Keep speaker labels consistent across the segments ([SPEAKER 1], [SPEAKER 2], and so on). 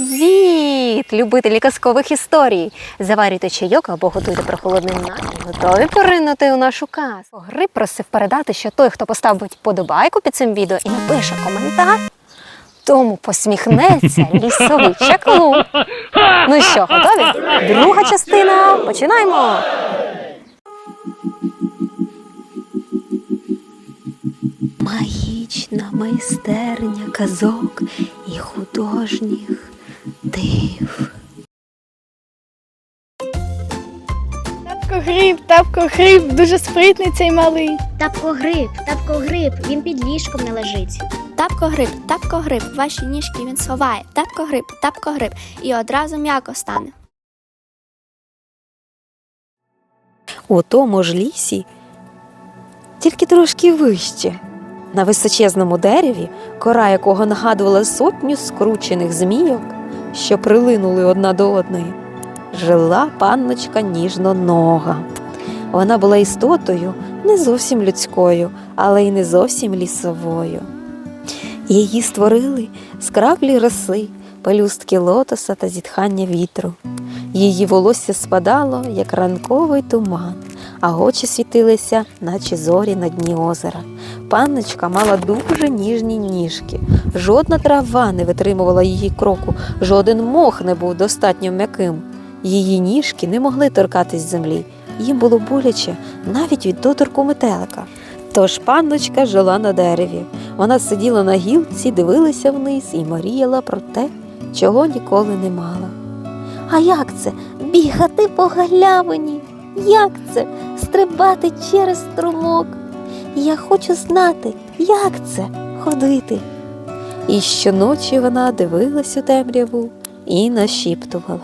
[SPEAKER 1] Привіт, любителі казкових історій! Заварюйте чайок або готуйте прохолодний напій. Готові поринути у нашу казку. Гриб просив передати, що той, хто поставить подобайку під цим відео і напише коментар, тому посміхнеться лісовий чаклун. Ну що, готові? Друга частина. Починаємо! Магічна майстерня казок і художніх див.
[SPEAKER 2] Тапко гриб, тапко гриб, дуже спритний цей малий.
[SPEAKER 3] Тапкогриб, тапкогриб, він під ліжком не лежить.
[SPEAKER 4] Тапко-гриб, тапко-гриб, ваші ніжки він сховає. Тапко-гриб, тапко-гриб, і одразу м'яко стане.
[SPEAKER 1] У тому ж лісі, тільки трошки вище, на височезному дереві, кора якого нагадувала сотню скручених змійок, що прилинули одна до одної, жила панночка ніжнонога. Вона була істотою не зовсім людською, але й не зовсім лісовою. Її створили з краплі роси, пелюстки лотоса та зітхання вітру. Її волосся спадало, як ранковий туман, а очі світилися, наче зорі на дні озера. Панночка мала дуже ніжні ніжки. Жодна трава не витримувала її кроку, жоден мох не був достатньо м'яким. Її ніжки не могли торкатись землі. Їм було боляче навіть від доторку метелика. Тож панночка жила на дереві. Вона сиділа на гілці, дивилася вниз і мріяла про те, чого ніколи не мала. А як це бігати по галявині? Як це стрибати через струмок? Я хочу знати, як це ходити. І щоночі вона дивилась у темряву і нашіптувала.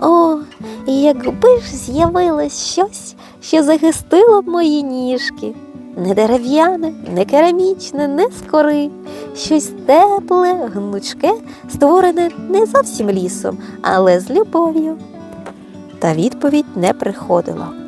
[SPEAKER 1] О, якби ж з'явилось щось, що захистило б мої ніжки. Не дерев'яне, не керамічне, не з кори, щось тепле, гнучке, створене не зовсім лісом, але з любов'ю. Та відповідь не приходила.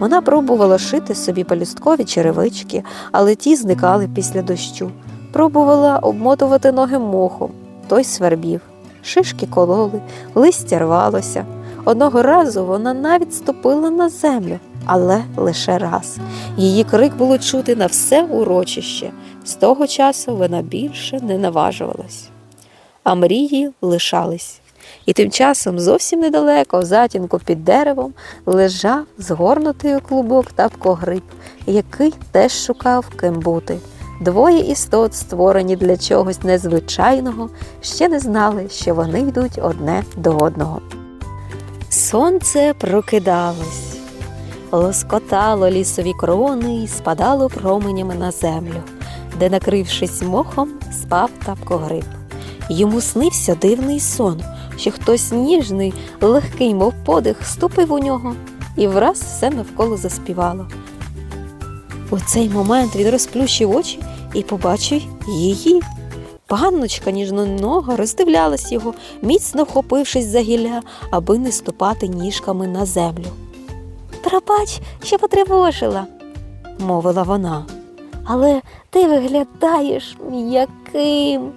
[SPEAKER 1] Вона пробувала шити собі пелюсткові черевички, але ті зникали після дощу. Пробувала обмотувати ноги мохом, той свербів, шишки кололи, листя рвалося. Одного разу вона навіть ступила на землю, але лише раз. Її крик було чути на все урочище. З того часу вона більше не наважувалась. А мрії лишались. І тим часом зовсім недалеко, в затінку під деревом, лежав згорнутий у клубок тапкогриб, який теж шукав ким бути. Двоє істот, створені для чогось незвичайного, ще не знали, що вони йдуть одне до одного. Сонце прокидалось, лоскотало лісові крони і спадало променями на землю, де, накрившись мохом, спав тапкогриб. Йому снився дивний сон, що хтось ніжний, легкий, мов подих, ступив у нього, і враз все навколо заспівало. У цей момент він розплющив очі і побачив її. Панночка ніжнонога роздивлялась його, міцно вхопившись за гілля, аби не ступати ніжками на землю. Пробач, що потривожила, мовила вона. Але ти виглядаєш м'яким.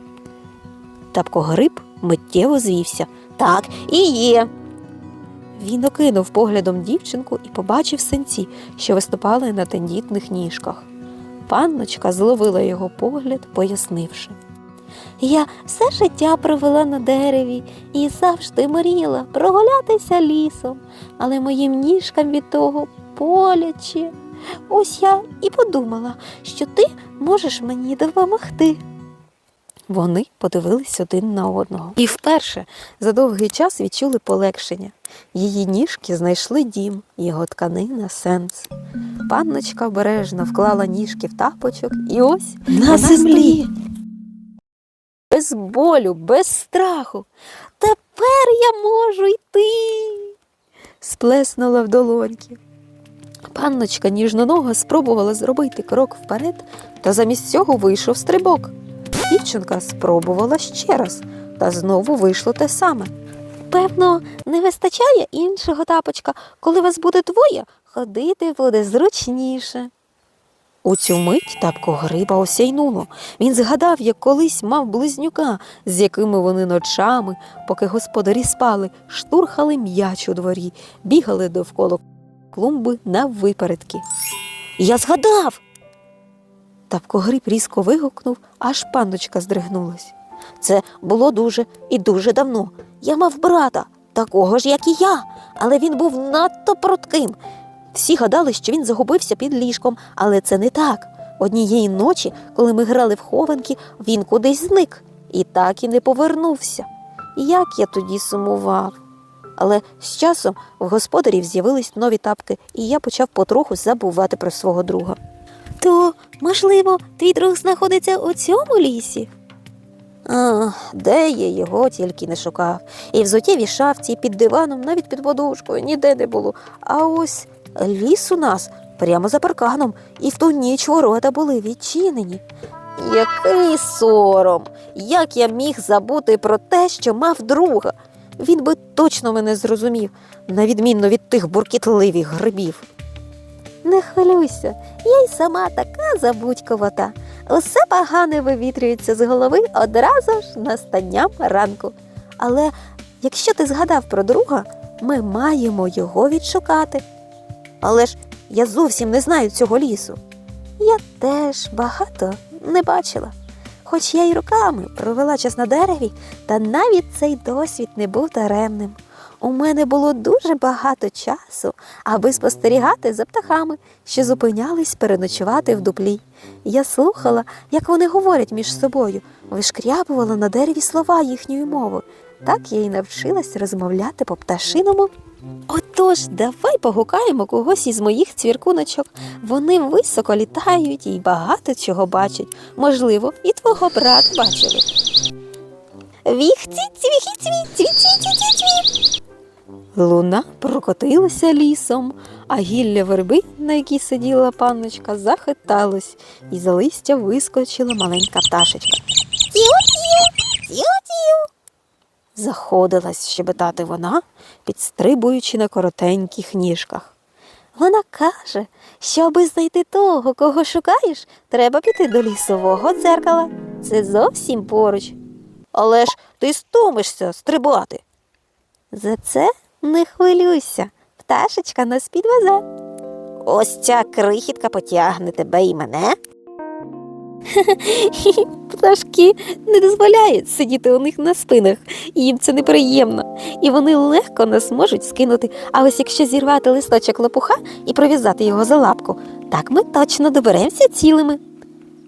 [SPEAKER 1] Тапкогриб миттєво звівся. Так, і є. Він окинув поглядом дівчинку і побачив синці, що виступали на тендітних ніжках. Панночка зловила його погляд, пояснивши. Я все життя провела на дереві і завжди мріяла прогулятися лісом, але моїм ніжкам від того боляче. Ось я і подумала, що ти можеш мені допомогти. Вони подивились один на одного і вперше за довгий час відчули полегшення. Її ніжки знайшли дім, його тканина сенс. Панночка обережно вклала ніжки в тапочок і ось на землі. Без болю, без страху. Тепер я можу йти. сплеснула в долоньки. Панночка ніжнонога спробувала зробити крок вперед, та замість цього вийшов стрибок. Дівчинка спробувала ще раз, та знову вийшло те саме. Певно, не вистачає іншого тапочка. Коли вас буде двоє, ходити буде зручніше. У цю мить тапко гриба осяйнуло. Він згадав, як колись мав близнюка, з якими вони ночами, поки господарі спали, штурхали м'яч у дворі, бігали довкола клумби на випередки. Я згадав. Тапко гриб різко вигукнув, аж панночка здригнулась. Це було дуже і дуже давно. Я мав брата, такого ж, як і я, але він був надто прутким. Всі гадали, що він загубився під ліжком, але це не так. Однієї ночі, коли ми грали в хованки, він кудись зник і так і не повернувся. Як я тоді сумував. Але з часом в господарів з'явились нові тапки, і я почав потроху забувати про свого друга. То, можливо, твій друг знаходиться у цьому лісі? А, де я його тільки не шукав. І в зотєвій шафці, під диваном, навіть під подушкою, ніде не було. А ось ліс у нас прямо за парканом, і в ту ніч ворота були відчинені. Який сором! Як я міг забути про те, що мав друга? Він би точно мене зрозумів, на відмінно від тих буркітливих грибів. Не хвилюйся, я й сама така забудьковата. Усе погане вивітрюється з голови одразу ж настанням ранку. Але якщо ти згадав про друга, ми маємо його відшукати. Але ж я зовсім не знаю цього лісу. Я теж багато не бачила. Хоч я й руками провела час на дереві, та навіть цей досвід не був даремним. У мене було дуже багато часу, аби спостерігати за птахами, що зупинялись переночувати в дуплі. Я слухала, як вони говорять між собою, вишкрябувала на дереві слова їхньої мови. Так я й навчилась розмовляти по пташиному. Отож, давай погукаємо когось із моїх цвіркуночок. Вони високо літають і багато чого бачать. Можливо, і твого брата бачили. Віхці, цвіхі, цві, цві, цві, цві, цві, цві. Луна прокотилася лісом, а гілля верби, на якій сиділа панночка, захиталось, і за листя вискочила маленька пташечка. Тіу-тіу, тіу-тіу. Заходилась щебетати вона, підстрибуючи на коротеньких ніжках. Вона каже, що аби знайти того, кого шукаєш, треба піти до лісового дзеркала. Це зовсім поруч. Але ж ти стомишся стрибати. За це не хвилюйся, пташечка нас підвезе. Ось ця крихітка потягне тебе і мене. Пташки не дозволяють сидіти у них на спинах, їм це неприємно, і вони легко нас можуть скинути. А ось якщо зірвати листочок лопуха і прив'язати його за лапку, так ми точно доберемося цілими.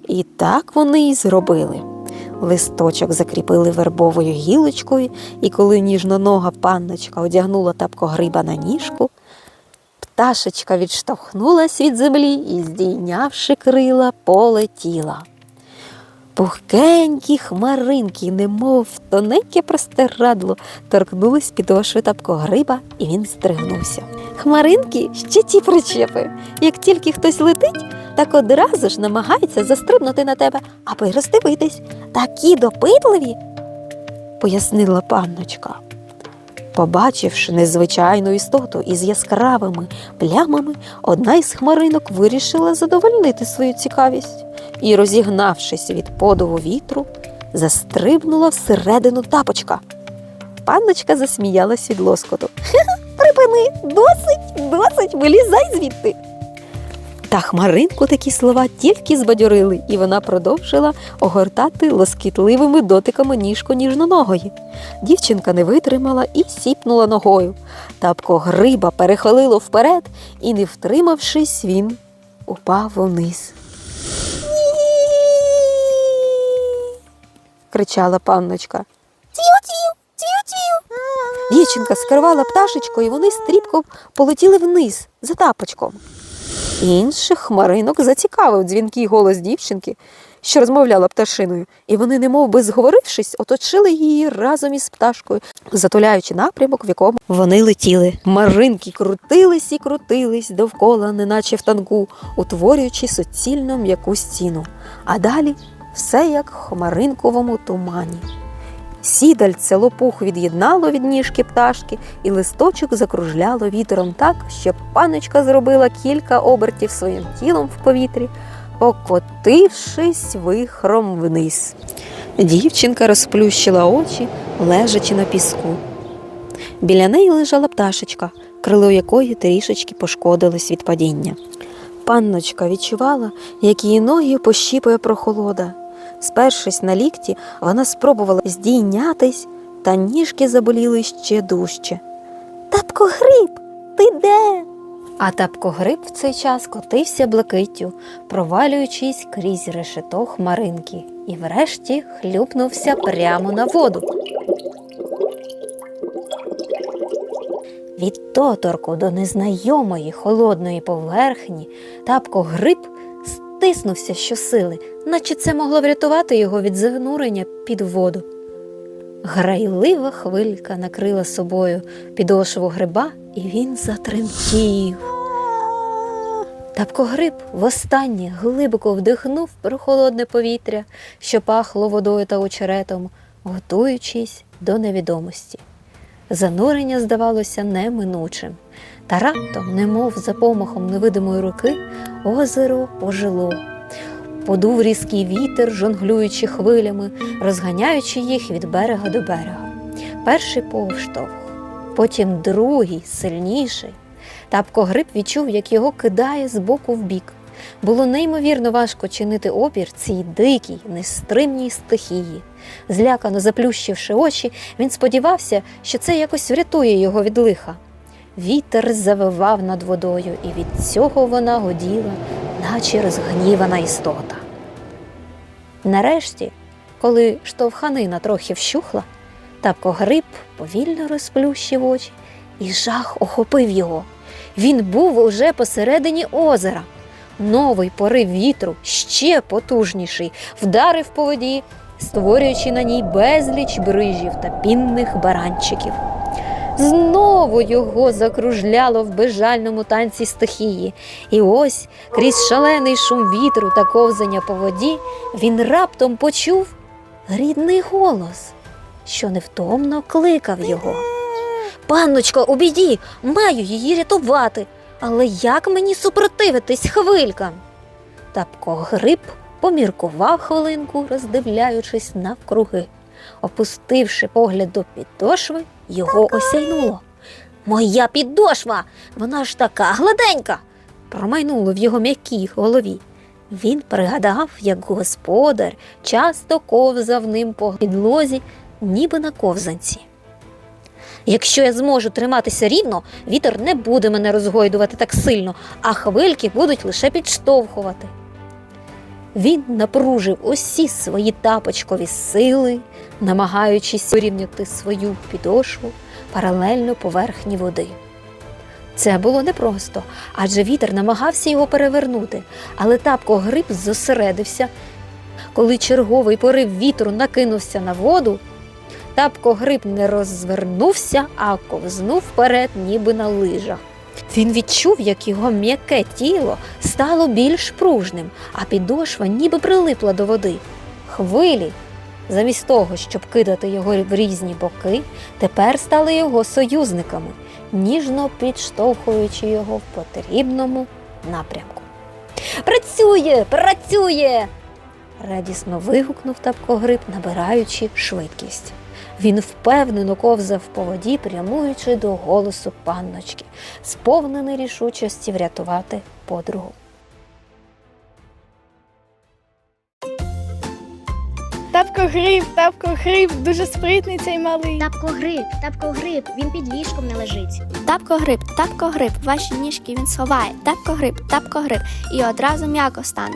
[SPEAKER 1] І так вони й зробили. Листочок закріпили вербовою гілочкою, і коли ніжнонога панночка одягнула тапкогриба на ніжку, пташечка відштовхнулась від землі і, здійнявши крила, полетіла. Пухкенькі хмаринки, немов тоненьке простирадло, торкнулись підошви тапкогриба, і він стригнувся. Хмаринки ще ті причепи. Як тільки хтось летить, так одразу ж намагається застрибнути на тебе, аби роздивитись. Такі допитливі, пояснила панночка. Побачивши незвичайну істоту із яскравими плямами, одна із хмаринок вирішила задовольнити свою цікавість і, розігнавшись від подову вітру, застрибнула всередину тапочка. Панночка засміялась від лоскоту. Припини, досить, досить, вилізай звідти. Та хмаринку такі слова тільки збадьорили, і вона продовжила огортати лоскітливими дотиками ніжку ніжноногої. Дівчинка не витримала і сіпнула ногою. Тапко гриба перехилило вперед, і, не втримавшись, він упав униз. кричала панночка. Тію-тію. Дівчинка скервала пташечку, і вони стрібко полетіли вниз за тапочком. Інших хмаринок зацікавив дзвінкий голос дівчинки, що розмовляла пташиною, і вони, немов би зговорившись, оточили її разом із пташкою, затуляючи напрямок, в якому вони летіли. Маринки крутились і крутились довкола, неначе в танку, утворюючи суцільно м'яку стіну. А далі все як в хмаринковому тумані. Сідальце лопух від'єднало від ніжки пташки, і листочок закружляло вітером так, що паночка зробила кілька обертів своїм тілом в повітрі, покотившись вихром вниз. Дівчинка розплющила очі, лежачи на піску. Біля неї лежала пташечка, крило якої трішечки пошкодилось від падіння. Панночка відчувала, як її ноги пощіпує прохолода. Спершись на лікті, вона спробувала здійнятись, та ніжки заболіли ще дужче. Тапко гриб, ти де? А тапкогриб в цей час котився блакиттю, провалюючись крізь решето хмаринки, і врешті хлюпнувся прямо на воду. Від доторку до незнайомої холодної поверхні тапкогриб стиснувся щосили, наче це могло врятувати його від занурення під воду. Грайлива хвилька накрила собою підошву гриба, і він затремтів. Тапкогриб востаннє глибоко вдихнув прохолодне повітря, що пахло водою та очеретом, готуючись до невідомості. Занурення здавалося неминучим, та раптом, немов за помахом невидимої руки, озеро ожило. Подув різкий вітер, жонглюючи хвилями, розганяючи їх від берега до берега. Перший повштовх, потім другий, сильніший. Тапкогриб відчув, як його кидає з боку в бік. Було неймовірно важко чинити опір цій дикій, нестримній стихії. Злякано заплющивши очі, він сподівався, що це якось врятує його від лиха. Вітер завивав над водою, і від цього вона годіла, наче розгнівана істота. Нарешті, коли штовханина трохи вщухла, тапкогриб повільно розплющив очі, і жах охопив його. Він був уже посередині озера. Новий порив вітру, ще потужніший, вдарив по воді, створюючи на ній безліч брижів та пінних баранчиків. Знову його закружляло в безжальному танці стихії, і ось крізь шалений шум вітру та ковзання по воді він раптом почув рідний голос, що невтомно кликав його. Панночко, у біді, маю її рятувати, але як мені супротивитись хвилькам? Тапкогриб поміркував хвилинку, роздивляючись навкруги. Опустивши погляд до підошви, його осяйнуло. Моя підошва! Вона ж така гладенька. промайнуло в його м'якій голові. Він пригадав, як господар часто ковзав ним по підлозі, ніби на ковзанці. Якщо я зможу триматися рівно, вітер не буде мене розгойдувати так сильно, а хвильки будуть лише підштовхувати. Він напружив усі свої тапочкові сили, намагаючись вирівняти свою підошву паралельно поверхні води. Це було непросто, адже вітер намагався його перевернути, але тапко гриб зосередився. Коли черговий порив вітру накинувся на воду, тапко гриб не розвернувся, а ковзнув вперед, ніби на лижах. Він відчув, як його м'яке тіло стало більш пружним, а підошва ніби прилипла до води. Хвилі, замість того, щоб кидати його в різні боки, тепер стали його союзниками, ніжно підштовхуючи його в потрібному напрямку. Працює, працює! радісно вигукнув тапкогриб, набираючи швидкість. Він впевнено ковзав по воді, прямуючи до голосу панночки, сповнений рішучості врятувати подругу.
[SPEAKER 2] Тапко гриб, тапко гриб, дуже спритний цей малий.
[SPEAKER 3] Тапко гриб, тапко гриб, він під ліжком не лежить.
[SPEAKER 4] Тапко гриб, тапко гриб, ваші ніжки він сховає. Тапко гриб, тапко гриб, і одразу м'яко стане.